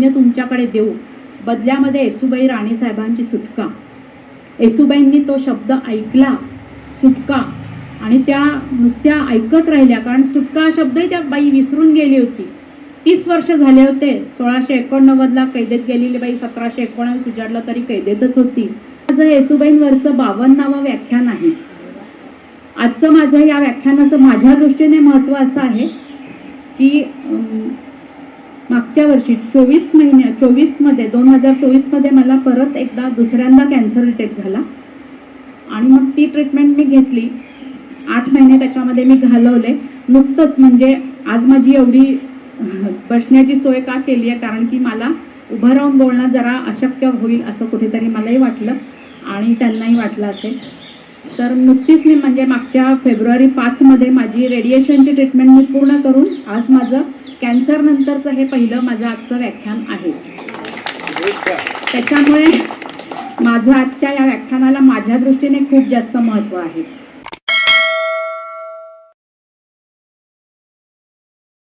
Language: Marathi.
सैन्य तुमच्याकडे देऊ. बदल्यामध्ये येसुबाई राणीसाहेबांची सुटका. येसुबाईंनी तो शब्द ऐकला सुटका. आणि त्या नुसत्या ऐकत राहिल्या कारण सुटका हा शब्दही त्या बाई विसरून गेली होती. तीस वर्ष झाले होते. सोळाशे एकोणनव्वदला कैदेत गेलेली बाई सतराशे एकोणावीस उजाडला तरी कैदेतच होती. माझं येसुबाईंवरचं बावन्नावं व्याख्यान आहे. आजचं माझ्या या व्याख्यानाचं माझ्या दृष्टीने महत्त्व असं आहे की मागच्या वर्षी चोवीस महिन्या चोवीसमध्ये दोन हजार चोवीसमध्ये मला परत एकदा दुसऱ्यांदा कॅन्सर अटॅक झाला. आणि मग ती ट्रीटमेंट मी घेतली. आठ महिने त्याच्यामध्ये मी घालवले. नुकतंच म्हणजे आज माझी एवढी बसण्याची सोय का केली आहे? कारण की मला उभं राहून बोलणं जरा अशक्य होईल असं कुठेतरी मलाही वाटलं आणि त्यांनाही वाटलं असेल. तर नुकतीच मी म्हणजे मागच्या फेब्रुवारी पाचमध्ये माझी रेडिएशनची ट्रीटमेंट मी पूर्ण करून आज माझं कॅन्सरनंतरचं हे पहिलं माझं आजचं व्याख्यान आहे. त्याच्यामुळे माझं आजच्या या व्याख्यानाला माझ्या दृष्टीने खूप जास्त महत्त्व आहे.